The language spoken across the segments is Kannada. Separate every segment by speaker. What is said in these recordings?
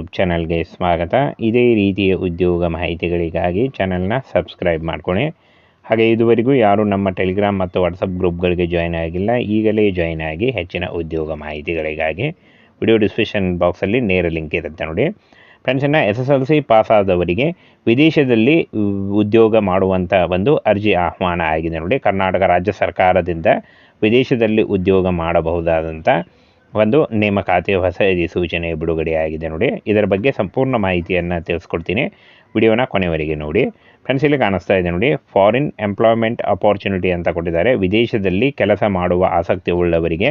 Speaker 1: ಯೂಟ್ಯೂಬ್ ಚಾನಲ್ಗೆ ಸ್ವಾಗತ. ಇದೇ ರೀತಿಯ ಉದ್ಯೋಗ ಮಾಹಿತಿಗಳಿಗಾಗಿ ಚಾನಲ್ನ ಸಬ್ಸ್ಕ್ರೈಬ್ ಮಾಡ್ಕೊಳ್ಳಿ ಹಾಗೆ ಇದುವರೆಗೂ ಯಾರು ನಮ್ಮ ಟೆಲಿಗ್ರಾಮ್ ಮತ್ತು ವಾಟ್ಸಪ್ ಗ್ರೂಪ್ಗಳಿಗೆ ಜಾಯ್ನ್ ಆಗಿಲ್ಲ. ಈಗಲೇ ಜಾಯ್ನ್ ಆಗಿ ಹೆಚ್ಚಿನ ಉದ್ಯೋಗ ಮಾಹಿತಿಗಳಿಗಾಗಿ ವಿಡಿಯೋ ಡಿಸ್ಕ್ರಿಪ್ಷನ್ ಬಾಕ್ಸಲ್ಲಿ ನೇರ ಲಿಂಕ್ ಇರುತ್ತೆ ನೋಡಿ. Friends S S L C pass ಆದವರಿಗೆ ವಿದೇಶದಲ್ಲಿ ಉದ್ಯೋಗ ಮಾಡುವಂಥ ಒಂದು ಅರ್ಜಿ ಆಹ್ವಾನ ಆಗಿದೆ ನೋಡಿ. ಕರ್ನಾಟಕ ರಾಜ್ಯ ಸರ್ಕಾರದಿಂದ ವಿದೇಶದಲ್ಲಿ ಉದ್ಯೋಗ ಮಾಡಬಹುದಾದಂಥ ಒಂದು ನೇಮಕಾತಿ ಹೊಸ ಅಧಿಸೂಚನೆ ಬಿಡುಗಡೆಯಾಗಿದೆ ನೋಡಿ. ಇದರ ಬಗ್ಗೆ ಸಂಪೂರ್ಣ ಮಾಹಿತಿಯನ್ನು ತಿಳಿಸ್ಕೊಡ್ತೀನಿ. ವಿಡಿಯೋನ ಕೊನೆವರೆಗೆ ನೋಡಿ. ಫ್ರೆಂಡ್ಸ್ ಇಲ್ಲಿ ಕಾಣಿಸ್ತಾ ಇದೆ ನೋಡಿ. ಫಾರಿನ್ ಎಂಪ್ಲಾಯ್ಮೆಂಟ್ ಅಪಾರ್ಚುನಿಟಿ ಅಂತ ಕೊಟ್ಟಿದ್ದಾರೆ. ವಿದೇಶದಲ್ಲಿ ಕೆಲಸ ಮಾಡುವ ಆಸಕ್ತಿ ಉಳ್ಳವರಿಗೆ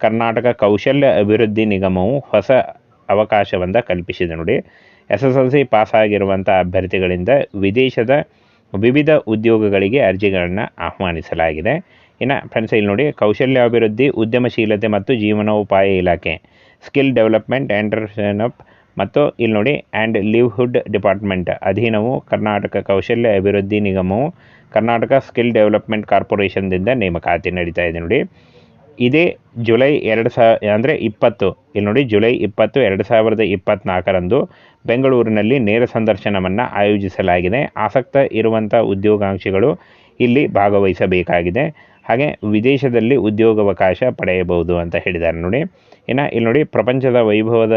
Speaker 1: ಕರ್ನಾಟಕ ಕೌಶಲ್ಯ ಅಭಿವೃದ್ಧಿ ನಿಗಮವು ಹೊಸ ಅವಕಾಶವನ್ನು ಕಲ್ಪಿಸಿದೆ ನೋಡಿ. S S L C pass ಆಗಿರುವಂಥ ಅಭ್ಯರ್ಥಿಗಳಿಂದ ವಿದೇಶದ ವಿವಿಧ ಉದ್ಯೋಗಗಳಿಗೆ ಅರ್ಜಿಗಳನ್ನು ಆಹ್ವಾನಿಸಲಾಗಿದೆ. ಇನ್ನು ಫ್ರೆಂಡ್ಸ್ ಇಲ್ಲಿ ನೋಡಿ, ಕೌಶಲ್ಯಾಭಿವೃದ್ಧಿ, ಉದ್ಯಮಶೀಲತೆ ಮತ್ತು ಜೀವನೋಪಾಯ ಇಲಾಖೆ ಸ್ಕಿಲ್ ಡೆವಲಪ್ಮೆಂಟ್ ಎಂಟರ್ಪ್ರಿನಪ್ ಮತ್ತು ಇಲ್ಲಿ ನೋಡಿ ಆ್ಯಂಡ್ ಲಿವ್ಹುಡ್ ಡಿಪಾರ್ಟ್ಮೆಂಟ್ ಅಧೀನವು ಕರ್ನಾಟಕ ಕೌಶಲ್ಯ ಅಭಿವೃದ್ಧಿ ನಿಗಮವು ಕರ್ನಾಟಕ ಸ್ಕಿಲ್ ಡೆವಲಪ್ಮೆಂಟ್ ಕಾರ್ಪೊರೇಷನ್ದಿಂದ ನೇಮಕಾತಿ ನಡೀತಾ ಇದೆ ನೋಡಿ. ಇದೇ ಜುಲೈ ಎರಡು ಸಾವಿರ ಅಂದರೆ ಇಪ್ಪತ್ತು, ಇಲ್ಲಿ ನೋಡಿ ಜುಲೈ ಇಪ್ಪತ್ತು, ಎರಡು ಸಾವಿರದ ಇಪ್ಪತ್ತ್ನಾಲ್ಕರಂದು ಬೆಂಗಳೂರಿನಲ್ಲಿ ನೇರ ಸಂದರ್ಶನವನ್ನು ಆಯೋಜಿಸಲಾಗಿದೆ. ಆಸಕ್ತ ಇರುವಂಥ ಉದ್ಯೋಗಾಂಕ್ಷಿಗಳು ಇಲ್ಲಿ ಭಾಗವಹಿಸಬೇಕಾಗಿದೆ. ಹಾಗೆ ವಿದೇಶದಲ್ಲಿ ಉದ್ಯೋಗಾವಕಾಶ ಪಡೆಯಬಹುದು ಅಂತ ಹೇಳಿದ್ದಾರೆ ನೋಡಿ. ಇನ್ನು ಇಲ್ಲಿ ನೋಡಿ, ಪ್ರಪಂಚದ ವೈಭವದ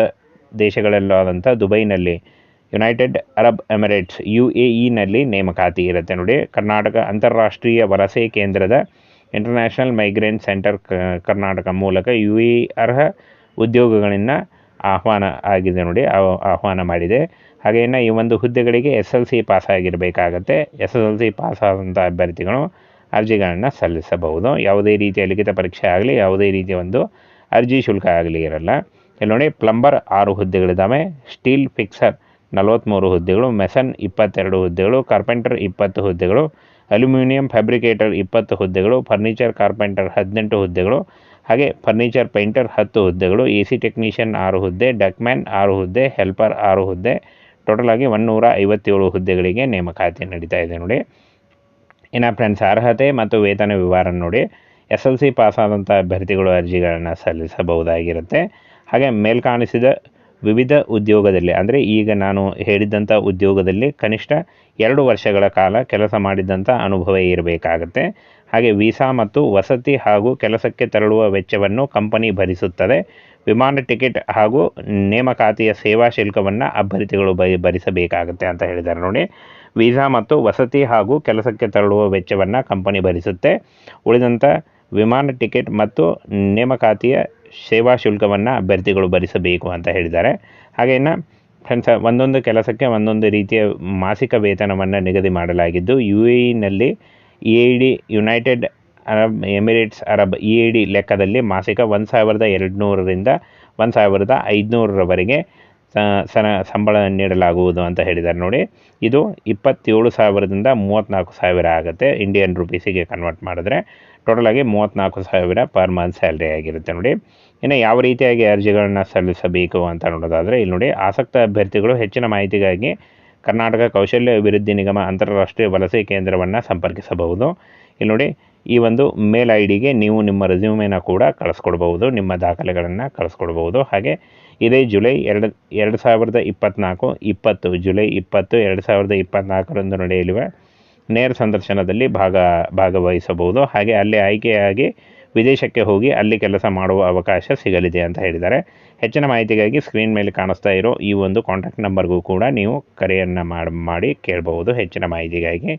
Speaker 1: ದೇಶಗಳಲ್ಲಾದಂಥ ದುಬೈನಲ್ಲಿ united Arab Emirates U A ಇನಲ್ಲಿ ನೇಮಕಾತಿ ಇರುತ್ತೆ ನೋಡಿ. ಕರ್ನಾಟಕ ಅಂತಾರಾಷ್ಟ್ರೀಯ ವಲಸೆ ಕೇಂದ್ರದ ಇಂಟರ್ನ್ಯಾಷನಲ್ ಮೈಗ್ರೇನ್ ಸೆಂಟರ್ ಕರ್ನಾಟಕ ಮೂಲಕ ಯು ಎ ಅರ್ಹ ಉದ್ಯೋಗಗಳನ್ನು ಆಹ್ವಾನ ಆಗಿದೆ ನೋಡಿ ಆಹ್ವಾನ ಮಾಡಿದೆ. ಹಾಗೆ ಇನ್ನು ಈ ಒಂದು ಹುದ್ದೆಗಳಿಗೆ S L C pass ಆಗಿರಬೇಕಾಗತ್ತೆ. S S L C pass ಆದಂಥ ಅಭ್ಯರ್ಥಿಗಳು ಅರ್ಜಿಗಳನ್ನು ಸಲ್ಲಿಸಬಹುದು. ಯಾವುದೇ ರೀತಿಯ ಲಿಖಿತ ಪರೀಕ್ಷೆ ಆಗಲಿ, ಯಾವುದೇ ರೀತಿಯ ಒಂದು ಅರ್ಜಿ ಶುಲ್ಕ ಆಗಲಿ ಇರಲ್ಲ. ಇಲ್ಲಿ ನೋಡಿ, ಪ್ಲಂಬರ್ ಆರು ಹುದ್ದೆಗಳಿದ್ದಾವೆ. ಸ್ಟೀಲ್ ಫಿಕ್ಸರ್ ನಲವತ್ತ್ಮೂರು ಹುದ್ದೆಗಳು, ಮೆಸನ್ ಇಪ್ಪತ್ತೆರಡು ಹುದ್ದೆಗಳು, ಕಾರ್ಪೆಂಟರ್ ಇಪ್ಪತ್ತು ಹುದ್ದೆಗಳು, ಅಲ್ಯೂಮಿನಿಯಂ ಫ್ಯಾಬ್ರಿಕೇಟರ್ ಇಪ್ಪತ್ತು ಹುದ್ದೆಗಳು, ಫರ್ನಿಚರ್ ಕಾರ್ಪೆಂಟರ್ ಹದಿನೆಂಟು ಹುದ್ದೆಗಳು, ಹಾಗೆ ಫರ್ನಿಚರ್ ಪೇಂಟರ್ ಹತ್ತು ಹುದ್ದೆಗಳು ಎ ಸಿ ಟೆಕ್ನಿಷಿಯನ್ ಆರು ಹುದ್ದೆ ಡಕ್ಮ್ಯಾನ್ ಆರು ಹುದ್ದೆ, ಹೆಲ್ಪರ್ ಆರು ಹುದ್ದೆ, ಟೋಟಲ್ ಆಗಿ ಒನ್ನೂರ ಐವತ್ತೇಳು ಹುದ್ದೆಗಳಿಗೆ ನೇಮಕಾತಿ ನಡೀತಾ ಇದೆ ನೋಡಿ. ಇನ್ನು ಫ್ರೆಂಡ್ಸ್, ಅರ್ಹತೆ ಮತ್ತು ವೇತನ ವಿವರ ನೋಡಿ. ಎಸ್ ಎಲ್ ಸಿ ಪಾಸಾದಂಥ ಅಭ್ಯರ್ಥಿಗಳು ಅರ್ಜಿಗಳನ್ನು ಸಲ್ಲಿಸಬಹುದಾಗಿರುತ್ತೆ. ಹಾಗೆ ಮೇಲ್ಕಾಣಿಸಿದ ವಿವಿಧ ಉದ್ಯೋಗದಲ್ಲಿ, ಅಂದರೆ ಈಗ ನಾನು ಹೇಳಿದಂಥ ಉದ್ಯೋಗದಲ್ಲಿ ಕನಿಷ್ಠ ಎರಡು ವರ್ಷಗಳ ಕಾಲ ಕೆಲಸ ಮಾಡಿದಂಥ ಅನುಭವ ಇರಬೇಕಾಗತ್ತೆ. ಹಾಗೆ ವೀಸಾ ಮತ್ತು ವಸತಿ ಹಾಗೂ ಕೆಲಸಕ್ಕೆ ತೆರಳುವ ವೆಚ್ಚವನ್ನು ಕಂಪನಿ ಭರಿಸುತ್ತದೆ. ವಿಮಾನ ಟಿಕೆಟ್ ಹಾಗೂ ನೇಮಕಾತಿಯ ಸೇವಾ ಶುಲ್ಕವನ್ನು ಅಭ್ಯರ್ಥಿಗಳು ಭರಿಸಬೇಕಾಗುತ್ತೆ ಅಂತ ಹೇಳಿದ್ದಾರೆ ನೋಡಿ. ವೀಸಾ ಮತ್ತು ವಸತಿ ಹಾಗೂ ಕೆಲಸಕ್ಕೆ ತೆರಳುವ ವೆಚ್ಚವನ್ನು ಕಂಪನಿ ಭರಿಸುತ್ತೆ. ಉಳಿದಂಥ ವಿಮಾನ ಟಿಕೆಟ್ ಮತ್ತು ನೇಮಕಾತಿಯ ಸೇವಾ ಶುಲ್ಕವನ್ನು ಅಭ್ಯರ್ಥಿಗಳು ಭರಿಸಬೇಕು ಅಂತ ಹೇಳಿದ್ದಾರೆ. ಹಾಗೆ ಇನ್ನು ಫ್ರೆಂಡ್ಸ್, ಒಂದೊಂದು ಕೆಲಸಕ್ಕೆ ಒಂದೊಂದು ರೀತಿಯ ಮಾಸಿಕ ವೇತನವನ್ನು ನಿಗದಿ ಮಾಡಲಾಗಿದ್ದು ಯು ಎ ಇನಲ್ಲಿ A D, united Arab Emirates Arab E I D ಲೆಕ್ಕದಲ್ಲಿ ಮಾಸಿಕ ಒಂದು ಸಾವಿರದ ಎರಡು ನೂರರಿಂದ ಒಂದು ಸಾವಿರದ ಐದುನೂರರವರೆಗೆ ಸಂಬಳ ನೀಡಲಾಗುವುದು ಅಂತ ಹೇಳಿದ್ದಾರೆ ನೋಡಿ. ಇದು ಇಪ್ಪತ್ತೇಳು ಸಾವಿರದಿಂದ ಮೂವತ್ತ್ನಾಲ್ಕು ಸಾವಿರ ಆಗುತ್ತೆ. ಇಂಡಿಯನ್ ರುಪೀಸಿಗೆ ಕನ್ವರ್ಟ್ ಮಾಡಿದ್ರೆ ಟೋಟಲಾಗಿ ಮೂವತ್ತ್ನಾಲ್ಕು ಸಾವಿರ ಪರ್ ಮಂತ್ ಸ್ಯಾಲ್ರಿ ಆಗಿರುತ್ತೆ ನೋಡಿ. ಇನ್ನು ಯಾವ ರೀತಿಯಾಗಿ ಅರ್ಜಿಗಳನ್ನು ಸಲ್ಲಿಸಬೇಕು ಅಂತ ನೋಡೋದಾದರೆ ಇಲ್ಲಿ ನೋಡಿ, ಆಸಕ್ತ ಅಭ್ಯರ್ಥಿಗಳು ಹೆಚ್ಚಿನ ಮಾಹಿತಿಗಾಗಿ ಕರ್ನಾಟಕ ಕೌಶಲ್ಯ ಅಭಿವೃದ್ಧಿ ನಿಗಮ ಅಂತಾರಾಷ್ಟ್ರೀಯ ವಲಸೆ ಕೇಂದ್ರವನ್ನು ಸಂಪರ್ಕಿಸಬಹುದು. ಇಲ್ಲಿ ನೋಡಿ ಈ ಒಂದು ಮೇಲ್ ಐ ಡಿಗೆ ನೀವು ನಿಮ್ಮ ರೆಸ್ಯೂಮೇನ ಕೂಡ ಕಳಿಸ್ಕೊಡ್ಬೋದು ನಿಮ್ಮ ದಾಖಲೆಗಳನ್ನು ಕಳಿಸ್ಕೊಡ್ಬೋದು ಹಾಗೆ ಇದೇ ಜುಲೈ ಎರಡು ಎರಡು ಸಾವಿರದ ಇಪ್ಪತ್ತ್ನಾಲ್ಕು ಇಪ್ಪತ್ತು, ಜುಲೈ ಇಪ್ಪತ್ತು, ಎರಡು ಸಾವಿರದ ಇಪ್ಪತ್ತ್ನಾಲ್ಕರಂದು ನಡೆಯಲಿರುವ ನೇರ ಸಂದರ್ಶನದಲ್ಲಿ ಭಾಗ, ಭಾಗವಹಿಸಬಹುದು. ಹಾಗೆ ಅಲ್ಲಿ ಆಯ್ಕೆಯಾಗಿ ವಿದೇಶಕ್ಕೆ ಹೋಗಿ ಅಲ್ಲಿ ಕೆಲಸ ಮಾಡುವ ಅವಕಾಶ ಸಿಗಲಿದೆ ಅಂತ ಹೇಳಿದ್ದಾರೆ. ಹೆಚ್ಚಿನ ಮಾಹಿತಿಗಾಗಿ ಸ್ಕ್ರೀನ್ ಮೇಲೆ ಕಾಣಿಸ್ತಾ ಇರೋ ಈ ಒಂದು ಕಾಂಟ್ಯಾಕ್ಟ್ ನಂಬರ್ಗೂ ಕೂಡ ನೀವು ಕರೆಯನ್ನು ಮಾಡಿ ಕೇಳಬಹುದು. ಹೆಚ್ಚಿನ ಮಾಹಿತಿಗಾಗಿ